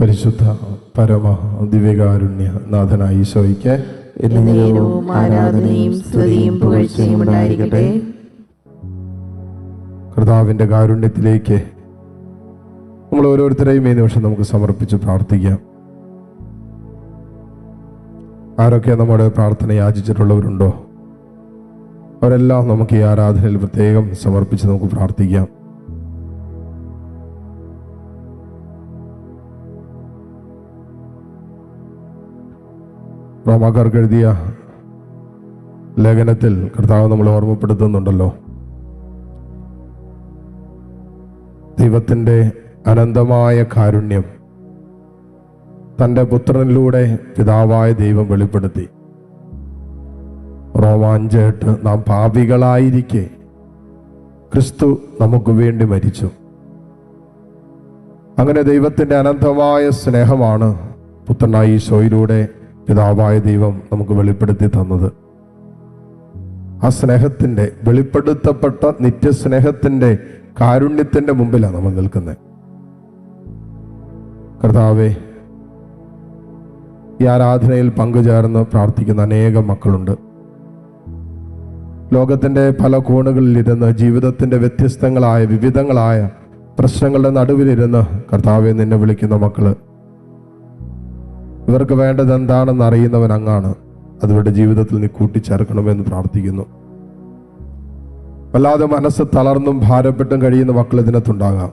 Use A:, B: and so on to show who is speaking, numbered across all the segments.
A: പരിശുദ്ധ പരമ ദിവ്യകാരുണ്യ നാഥനായ ഈശോയ്ക്ക്
B: കർത്താവിന്റെ ആരാധനയും സ്തുതിയും പുകഴ്ചയും ഉണ്ടായിരിക്കട്ടെ.
A: കർത്താവിന്റെ കാരുണ്യത്തിലേക്ക് നമ്മൾ ഓരോരുത്തരെയും ഈ നിമിഷം നമുക്ക് സമർപ്പിച്ച് പ്രാർത്ഥിക്കാം. ആരൊക്കെ നമ്മുടെ പ്രാർത്ഥന യാചിച്ചിട്ടുള്ളവരുണ്ടോ? അവരെല്ലാം നമുക്ക് ഈ ആരാധനയിൽ പ്രത്യേകം സമർപ്പിച്ച് നമുക്ക് പ്രാർത്ഥിക്കാം. റോമാക്കാർക്ക് എഴുതിയ ലേഖനത്തിൽ കർത്താവ് നമ്മളെ ഓർമ്മപ്പെടുത്തുന്നുണ്ടല്ലോ. ദൈവത്തിന്റെ അനന്തമായ കാരുണ്യം തന്റെ പുത്രനിലൂടെ പിതാവായ ദൈവം വെളിപ്പെടുത്തി. റോമാഞ്ചേട്ട് നാം പാപികളായിരിക്കെ ക്രിസ്തു നമുക്ക് വേണ്ടി മരിച്ചു. അങ്ങനെ ദൈവത്തിന്റെ അനന്തമായ സ്നേഹമാണ് പുത്രനായി ഈശോയിലൂടെ പിതാവായ ദൈവം നമുക്ക് വെളിപ്പെടുത്തി തന്നത്. ആ സ്നേഹത്തിന്റെ വെളിപ്പെടുത്തപ്പെട്ട നിത്യസ്നേഹത്തിന്റെ കാരുണ്യത്തിന്റെ മുമ്പിലാണ് നമ്മൾ നിൽക്കുന്നത്. കർത്താവേ ഈ ആരാധനയിൽ പങ്കുചേർന്ന് പ്രാർത്ഥിക്കുന്ന അനേകം മക്കളുണ്ട്. ലോകത്തിന്റെ പല കോണുകളിലിരുന്ന് ജീവിതത്തിന്റെ വ്യത്യസ്തങ്ങളായ വിവിധങ്ങളായ പ്രശ്നങ്ങളുടെ നടുവിലിരുന്ന് കർത്താവെ നിന്നെ വിളിക്കുന്ന മക്കൾ ഇവർക്ക് വേണ്ടത് എന്താണെന്ന് അറിയുന്നവൻ അങ്ങാണ്. അതിവരുടെ ജീവിതത്തിൽ നീ കൂട്ടിച്ചേർക്കണമെന്ന് പ്രാർത്ഥിക്കുന്നു. വല്ലാതെ മനസ്സ് തളർന്നും ഭാരപ്പെട്ടും കഴിയുന്ന മക്കൾ ഇതിനകത്തുണ്ടാകാം.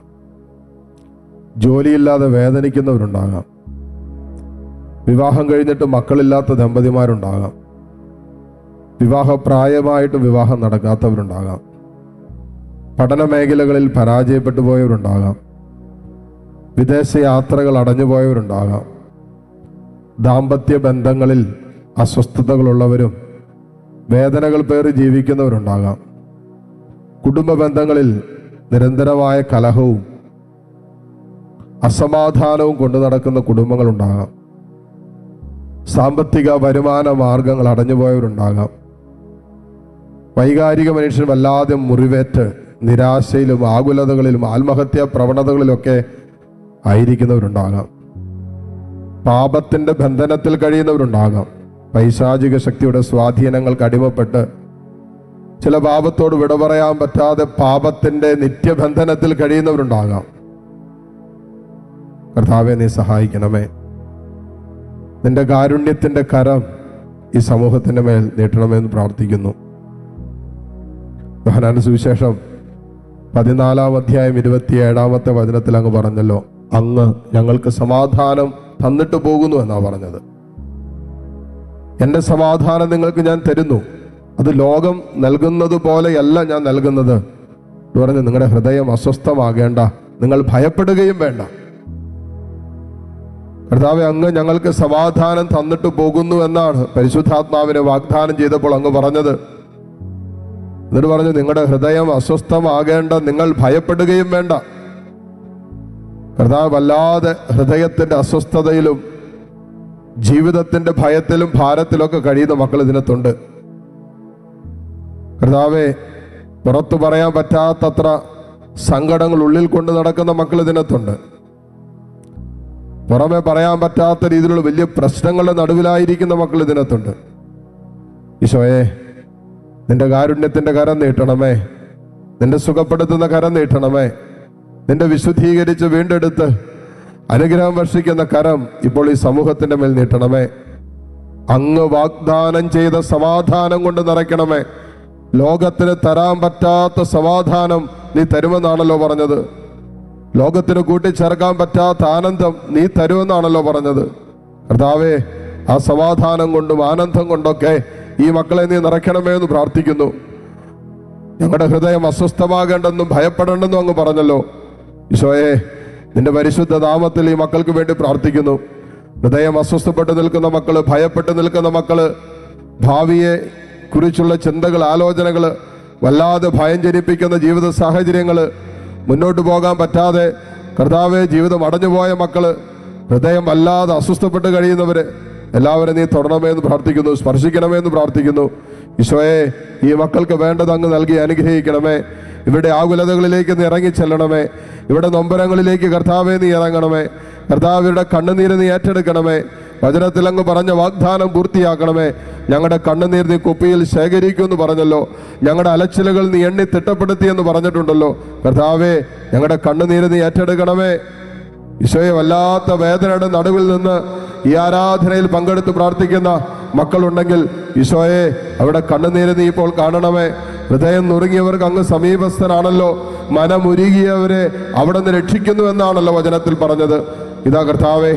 A: ജോലിയില്ലാതെ വേദനിക്കുന്നവരുണ്ടാകാം. വിവാഹം കഴിഞ്ഞിട്ട് മക്കളില്ലാത്ത ദമ്പതിമാരുണ്ടാകാം. വിവാഹപ്രായമായിട്ട് വിവാഹം നടക്കാത്തവരുണ്ടാകാം. പഠന മേഖലകളിൽ പരാജയപ്പെട്ടു പോയവരുണ്ടാകാം. വിദേശ യാത്രകൾ അടഞ്ഞുപോയവരുണ്ടാകാം ദാമ്പത്യ ബന്ധങ്ങളിൽ അസ്വസ്ഥതകളുള്ളവരും വേദനകൾ പേറി ജീവിക്കുന്നവരുണ്ടാകാം. കുടുംബ ബന്ധങ്ങളിൽ നിരന്തരമായ കലഹവും അസമാധാനവും കൊണ്ടു നടക്കുന്ന കുടുംബങ്ങളുണ്ടാകാം. സാമ്പത്തിക വരുമാന മാർഗങ്ങൾ അടഞ്ഞുപോയവരുണ്ടാകാം. വൈകാരിക മനുഷ്യൻ വല്ലാതെ മുറിവേറ്റ് നിരാശയിലും ആകുലതകളിലും ആത്മഹത്യാ പ്രവണതകളിലൊക്കെ ആയിരിക്കുന്നവരുണ്ടാകാം. പാപത്തിന്റെ ബന്ധനത്തിൽ കഴിയുന്നവരുണ്ടാകാം. പൈശാചിക ശക്തിയുടെ സ്വാധീനങ്ങൾക്ക് അടിമപ്പെട്ട് ചില പാപത്തോട് വിട പറയാൻ പറ്റാതെ പാപത്തിന്റെ നിത്യബന്ധനത്തിൽ കഴിയുന്നവരുണ്ടാകാം. കർത്താവെ നീ സഹായിക്കണമേ. നിന്റെ കാരുണ്യത്തിന്റെ കരം ഈ സമൂഹത്തിന്റെ മേൽ നീട്ടണമെന്ന് പ്രാർത്ഥിക്കുന്നു. യോഹനാന്റെ സുവിശേഷം പതിനാലാം അധ്യായം ഇരുപത്തിയേഴാമത്തെ വചനത്തിൽ അങ്ങ് പറഞ്ഞല്ലോ അങ്ങ് ഞങ്ങൾക്ക് സമാധാനം തന്നിട്ട് പോകുന്നു എന്നാ പറഞ്ഞത്. എന്റെ സമാധാനം നിങ്ങൾക്ക് ഞാൻ തരുന്നു. അത് ലോകം നൽകുന്നത് പോലെയല്ല ഞാൻ നൽകുന്നത്. പറഞ്ഞ് നിങ്ങളുടെ ഹൃദയം അസ്വസ്ഥമാകേണ്ട. നിങ്ങൾ ഭയപ്പെടുകയും വേണ്ട. കർത്താവ് അങ്ങ് ഞങ്ങൾക്ക് സമാധാനം തന്നിട്ട് പോകുന്നു എന്നാണ് പരിശുദ്ധാത്മാവിനെ വാഗ്ദാനം ചെയ്തപ്പോൾ അങ്ങ് പറഞ്ഞത്. എന്നിട്ട് പറഞ്ഞു നിങ്ങളുടെ ഹൃദയം അസ്വസ്ഥമാകേണ്ട. നിങ്ങൾ ഭയപ്പെടുകയും വേണ്ട. കർത്താവ് വല്ലാതെ ഹൃദയത്തിന്റെ അസ്വസ്ഥതയിലും ജീവിതത്തിന്റെ ഭയത്തിലും ഭാരത്തിലൊക്കെ കഴിയുന്ന മക്കൾ ഇതിനകത്തുണ്ട്. കർത്താവെ പുറത്തു പറയാൻ പറ്റാത്തത്ര സങ്കടങ്ങൾ ഉള്ളിൽ കൊണ്ട് നടക്കുന്ന മക്കൾ ഇതിനകത്തുണ്ട്. പുറമെ പറയാൻ പറ്റാത്ത രീതിയിലുള്ള വലിയ പ്രശ്നങ്ങളുടെ നടുവിലായിരിക്കുന്ന മക്കൾ ഇതിനകത്തുണ്ട്. ഈശോയെ നിന്റെ കാരുണ്യത്തിന്റെ കരം നീട്ടണമേ. നിന്റെ സുഖപ്പെടുത്തുന്ന കരം നീട്ടണമേ. നിന്റെ വിശുദ്ധീകരിച്ച് വീണ്ടെടുത്ത് അനുഗ്രഹം വർഷിക്കുന്ന കരം ഇപ്പോൾ ഈ സമൂഹത്തിന്റെ മേൽ നീട്ടണമേ. അങ്ങ് വാഗ്ദാനം ചെയ്ത സമാധാനം കൊണ്ട് നിറയ്ക്കണമേ. ലോകത്തിന് തരാൻ പറ്റാത്ത സമാധാനം നീ തരുമെന്നാണല്ലോ പറഞ്ഞത്. ലോകത്തിന് കൂട്ടിച്ചേർക്കാൻ പറ്റാത്ത ആനന്ദം നീ തരുമെന്നാണല്ലോ പറഞ്ഞത്. കർത്താവേ ആ സമാധാനം കൊണ്ടും ആനന്ദം കൊണ്ടൊക്കെ ഈ മക്കളെ നീ നിറയ്ക്കണമേ എന്ന് പ്രാർത്ഥിക്കുന്നു. ഞങ്ങളുടെ ഹൃദയം അസ്വസ്ഥമാകേണ്ടെന്നും ഭയപ്പെടേണ്ടെന്നും അങ്ങ് പറഞ്ഞല്ലോ. ഈശോയെ നിന്റെ പരിശുദ്ധ നാമത്തിൽ ഈ മക്കൾക്ക് വേണ്ടി പ്രാർത്ഥിക്കുന്നു. ഹൃദയം അസ്വസ്ഥപ്പെട്ട് നിൽക്കുന്ന മക്കൾ ഭയപ്പെട്ട് നിൽക്കുന്ന മക്കൾ ഭാവിയെ കുറിച്ചുള്ള ചിന്തകൾ ആലോചനകൾ വല്ലാതെ ഭയം ജനിപ്പിക്കുന്ന ജീവിത സാഹചര്യങ്ങൾ മുന്നോട്ട് പോകാൻ പറ്റാതെ കർത്താവെ ജീവിതം അടഞ്ഞുപോയ മക്കൾ ഹൃദയം വല്ലാതെ അസ്വസ്ഥപ്പെട്ട് കഴിയുന്നവര് എല്ലാവരും നീ തൊടണമേ എന്ന് പ്രാർത്ഥിക്കുന്നു സ്പർശിക്കണമേ എന്ന് പ്രാർത്ഥിക്കുന്നു. ഈശോയെ ഈ മക്കൾക്ക് വേണ്ടത് അങ്ങ് നൽകി അനുഗ്രഹിക്കണമേ. ഇവിടെ ആകുലതകളിലേക്ക് നീ ഇറങ്ങി ചെല്ലണമേ. ഇവിടെ നൊമ്പരങ്ങളിലേക്ക് കർത്താവെ നീ ഇറങ്ങണമേ. കർത്താവിയുടെ കണ്ണുനീര് നീ ഏറ്റെടുക്കണമേ. വചനത്തിൽ അങ്ങ് പറഞ്ഞ വാഗ്ദാനം പൂർത്തിയാക്കണമേ. ഞങ്ങളുടെ കണ്ണുനീർ നീ കുപ്പിയിൽ ശേഖരിക്കുമെന്ന് പറഞ്ഞല്ലോ. ഞങ്ങളുടെ അലച്ചിലുകൾ നീ എണ്ണി തിട്ടപ്പെടുത്തി എന്ന് പറഞ്ഞിട്ടുണ്ടല്ലോ. കർത്താവേ ഞങ്ങളുടെ കണ്ണുനീര് നീ ഏറ്റെടുക്കണമേ. ഈശോയെ വല്ലാത്ത വേദനയുടെ നടുവിൽ നിന്ന് ഈ ആരാധനയിൽ പങ്കെടുത്ത് പ്രാർത്ഥിക്കുന്ന മക്കളുണ്ടെങ്കിൽ ഈശോയെ അവിടെ കണ്ണുനീര് നീ ഇപ്പോൾ കാണണമേ. ഹൃദയം നുറുങ്ങിയവർക്ക് അങ്ങ് സമീപസ്ഥനാണല്ലോ. മനമുരുകിയവരെ അവിടെ നിന്ന് രക്ഷിക്കുന്നു എന്നാണല്ലോ വചനത്തിൽ പറഞ്ഞത്. ഇതാ കർത്താവേ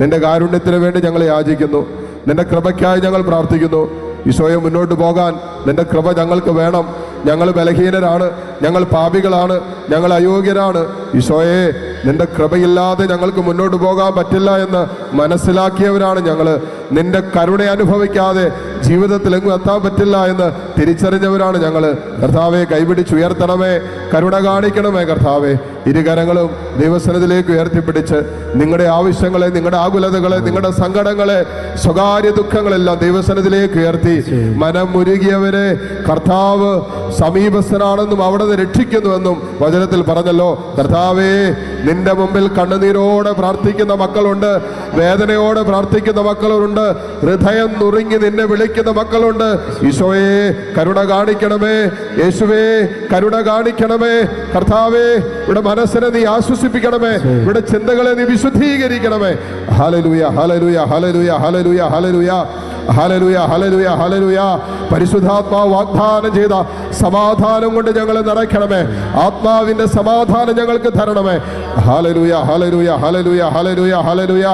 A: നിന്റെ കാരുണ്യത്തിന് വേണ്ടി ഞങ്ങൾ യാചിക്കുന്നു. നിന്റെ കൃപയ്ക്കായി ഞങ്ങൾ പ്രാർത്ഥിക്കുന്നു. ഈശോയെ മുന്നോട്ട് പോകാൻ നിന്റെ കൃപ ഞങ്ങൾക്ക് വേണം. ഞങ്ങൾ ബലഹീനരാണ് ഞങ്ങൾ പാപികളാണ് ഞങ്ങൾ അയോഗ്യരാണ്. ഈശോയെ നിന്റെ കൃപയില്ലാതെ ഞങ്ങൾക്ക് മുന്നോട്ട് പോകാൻ പറ്റില്ല എന്ന് മനസ്സിലാക്കിയവരാണ് ഞങ്ങൾ നിന്റെ കരുണ അനുഭവിക്കാതെ ജീവിതത്തിൽ എങ്ങും എത്താൻ പറ്റില്ല എന്ന് തിരിച്ചറിഞ്ഞവരാണ് ഞങ്ങൾ കർത്താവെ കൈപിടിച്ചുയർത്തണമേ കരുണ കാണിക്കണമേ കർത്താവെ. ഇരുകരങ്ങളും ദൈവസനത്തിലേക്ക് ഉയർത്തിപ്പിടിച്ച് നിങ്ങളുടെ ആവശ്യങ്ങളെ നിങ്ങളുടെ ആകുലതകളെ നിങ്ങളുടെ സങ്കടങ്ങളെ സ്വകാര്യ ദുഃഖങ്ങളെല്ലാം ദൈവസനത്തിലേക്ക് ഉയർത്തി. മനം മുരുകിയവരെ കർത്താവ് സമീപസ്ഥനാണെന്നും അവിടെ നിന്ന് രക്ഷിക്കുന്നുവെന്നും വചനത്തിൽ പറഞ്ഞല്ലോ. കർത്താവേ നിന്റെ മുമ്പിൽ കണ്ണുനീരോടെ പ്രാർത്ഥിക്കുന്ന മക്കളുണ്ട്. വേദനയോടെ പ്രാർത്ഥിക്കുന്ന മക്കളുണ്ട്. ഹൃദയം നുറുങ്ങി നിന്നെ വിളിക്കുന്ന മക്കളുണ്ട്. ഈശോയെ കരുണ കാണിക്കണമേ. യേശുവേ കരുണ കാണിക്കണമേ. കർത്താവേ ഇവിടെ മനസ്സിനെ നീ ആശ്വസിപ്പിക്കണമേ. ഇവിടെ ചിന്തകളെ നീ വിശുദ്ധീകരിക്കണമേ. ഹലലുയ ഹലലുയ ഹലലുയ ഹലലുയ ഹലലുയ ഹലലുയ ഹലലുയ ഹലലുയ പരിശുദ്ധാത്മാവ് വാഗ്ദാനം ചെയ്ത സമാധാനം കൊണ്ട് ഞങ്ങളെ നിറയ്ക്കണമേ. ആത്മാവിന്റെ സമാധാനം ഞങ്ങൾക്ക് തരണമേ. ഹലലുയ ഹലലുയ ഹലലുയ ഹലലുയ ഹലലുയ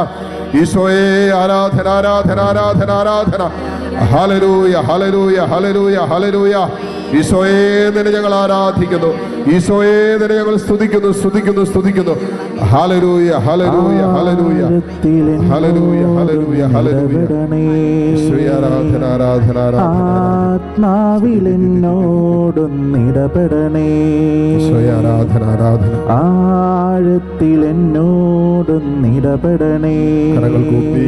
A: ഈശോയെ ആരാധന ആരാധന ആരാധന ആരാധന. ഹലരൂയ ഹലരൂയ ഹലരൂയ ഹലരൂയ ഈശോയെ നിന്നെ ഞങ്ങൾ ആരാധിക്കുന്നു. ഈശോയെ നിന്നെ ഞങ്ങൾ സ്തുതിക്കുന്നു സ്തുതിക്കുന്നു സ്തുതിക്കുന്നു. Hallelujah hallelujah hallelujah hallelujah hallelujah hallelujah ആരാധന ആരാധന
C: ആത്മാവിൽ
A: എന്നോടൊന്നിടപെടണേ ആരാധന ആരാധന.
C: ആഴത്തിൽ എന്നോടൊന്നിടപെടണേ
A: കരങ്ങൾ കൂപ്പി.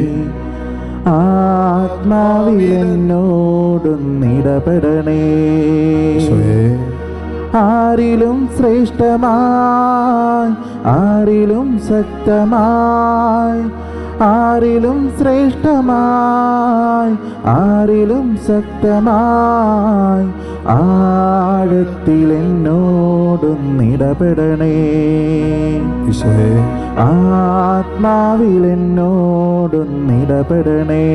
C: ആത്മാവിലെന്നോടൊന്നിടപെടണേ ആരിലും ശ്രേഷ്ഠമായി ആരിലും ശക്തമായി ആരിലും ശ്രേഷ്ഠമായി ആരിലും ശക്തമായി ആഴത്തിൽ എന്നോടൊന്നിടപെടണേ
A: ഈശോയെ.
C: ആത്മാവിൽ എന്നോടൊന്നിടപെടണേ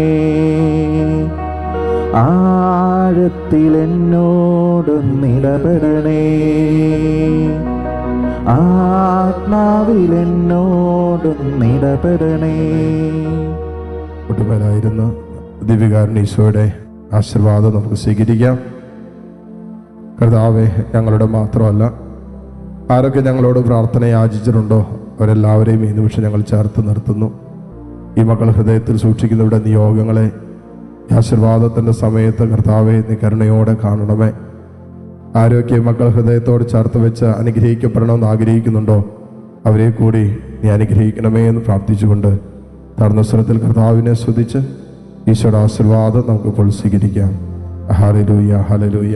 C: ആഴത്തിൽ എന്നോടൊന്നിടപെടണേ ആത്മാവിലെന്നോടൊന്നിടപെടണേ
A: ഒട്ടുമേലായിരുന്ന ദിവ്യകാരൻ ഈശോയുടെ ആശീർവാദം നമുക്ക് സ്വീകരിക്കാം. കർത്താവെ ഞങ്ങളുടെ മാത്രമല്ല ആരൊക്കെ ഞങ്ങളോട് പ്രാർത്ഥന യാചിച്ചിട്ടുണ്ടോ അവരെല്ലാവരെയും ഈ നിമിഷം ഞങ്ങൾ ചേർത്ത് നിർത്തുന്നു. ഈ മക്കൾ ഹൃദയത്തിൽ സൂക്ഷിക്കുന്നവരുടെ നിയോഗങ്ങളെ ആശീർവാദത്തിന്റെ സമയത്ത് കർത്താവെ നീ കരുണയോടെ കാണണമേ. ആരോഗ്യ മക്കൾ ഹൃദയത്തോട് ചേർത്ത് വെച്ച് അനുഗ്രഹിക്കപ്പെടണമെന്ന് ആഗ്രഹിക്കുന്നുണ്ടോ? അവരെ കൂടി നീ അനുഗ്രഹിക്കണമേ എന്ന് പ്രാർത്ഥിച്ചുകൊണ്ട് നടന്ന സ്വരത്തിൽ കർത്താവിനെ സ്തുതിച്ച് ഈശോയുടെ ആശീർവാദം നമുക്ക് ഇപ്പോൾ സ്വീകരിക്കാം ഹലലൂയ ഹലലൂയ